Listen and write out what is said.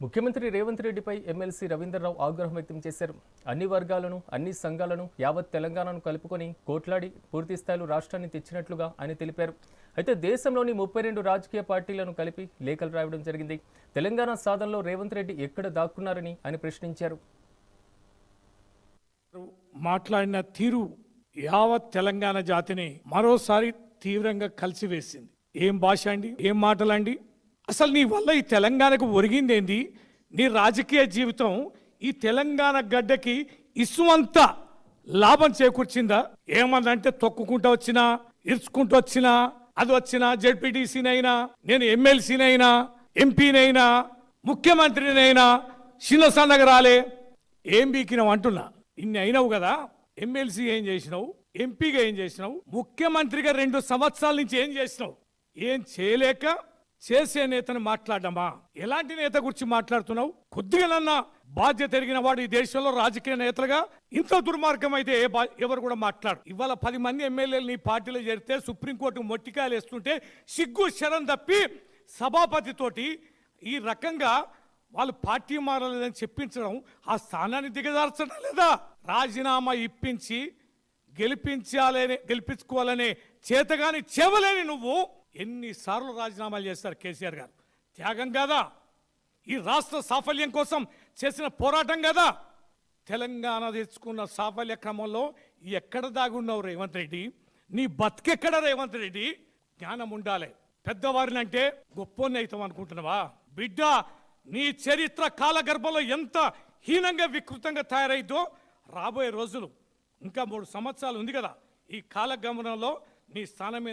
ముఖ్యమంత్రి రేవంత్ రెడ్డిపై ఎమ్మెల్సీ రవీంద్రరావు ఆగ్రహం వ్యక్తం చేశారు. అన్ని వర్గాలను అన్ని సంఘాలను యావత్ తెలంగాణను కలుపుకొని కోట్లాడి పూర్తి స్థాయిలో రాష్ట్రాన్ని తెచ్చినట్లుగా ఆయన తెలిపారు. అయితే దేశంలోని ముప్పై రెండు రాజకీయ పార్టీలను కలిపి లేఖలు రాయడం జరిగింది. తెలంగాణ సాధనలో రేవంత్ రెడ్డి ఎక్కడ దాక్కున్నారని ఆయన ప్రశ్నించారు. మాట్లాడిన తీరు యావత్ తెలంగాణ జాతిని మరోసారి తీవ్రంగా కలిసివేసింది. ఏం భాష అండి? ఏం మాటలండి? అసలు నీ వల్ల ఈ తెలంగాణకు ఒరిగిందేంది? నీ రాజకీయ జీవితం ఈ తెలంగాణ గడ్డకి ఇసుమంతా లాభం చేకూర్చిందా? ఏమన్నంటే తొక్కుకుంటూ వచ్చినా ఇరుచుకుంటూ వచ్చినా అది వచ్చినా జెడ్పీటీసీనైనా నేను ఎమ్మెల్సీనైనా ఎంపీనైనా ముఖ్యమంత్రినైనా చిన్నసన్నగా రాలే ఏం బీకినావు అంటున్నా. ఇన్ని అయినావు కదా ఎమ్మెల్సీ ఏం చేసినావు ఎంపీగా ఏం చేసినావు ముఖ్యమంత్రిగా రెండు సంవత్సరాల నుంచి ఏం చేసినావు? ఏం చేయలేక చేసే నేతను మాట్లాడమా? ఎలాంటి నేత గురించి మాట్లాడుతున్నావు? కొద్దిగానన్నా బాధ్యత ఎరిగిన వాడు ఈ దేశంలో రాజకీయ నేతలుగా ఇంత దుర్మార్గం అయితే ఏ బా- ఎవరు కూడా మాట్లాడు ఇవాళ పది మంది ఎమ్మెల్యేలు నీ పార్టీలో చేరితే సుప్రీంకోర్టు మొట్టికాయలు వేస్తుంటే సిగ్గు శరం తప్పి సభాపతితోటి ఈ రకంగా వాళ్ళు పార్టీ మారలేదని చెప్పించడం ఆ స్థానాన్ని దిగజార్చడం లేదా? రాజీనామా ఇప్పించి గెలిపించాలనే గెలిపించుకోవాలనే చేతగాని చెవలేని నువ్వు ఎన్నిసార్లు రాజీనామాలు చేస్తారు కేసీఆర్ గారు. త్యాగం కాదా? ఈ రాష్ట్ర సాఫల్యం కోసం చేసిన పోరాటం కదా? తెలంగాణ తెచ్చుకున్న సాఫల్య క్రమంలో ఎక్కడ దాగున్నావు రేవంత్ రెడ్డి? నీ బతికెక్కడ రేవంత్ రెడ్డి? జ్ఞానం ఉండాలి. పెద్దవారిని అంటే గొప్పని అవుతాం అనుకుంటున్నావా? బిడ్డ నీ చరిత్ర కాలగర్భంలో ఎంత హీనంగా వికృతంగా తయారైద్దో రాబోయే రోజులు ఇంకా మూడు సంవత్సరాలు ఉంది కదా. ఈ కాలగమనంలో నీ స్థానం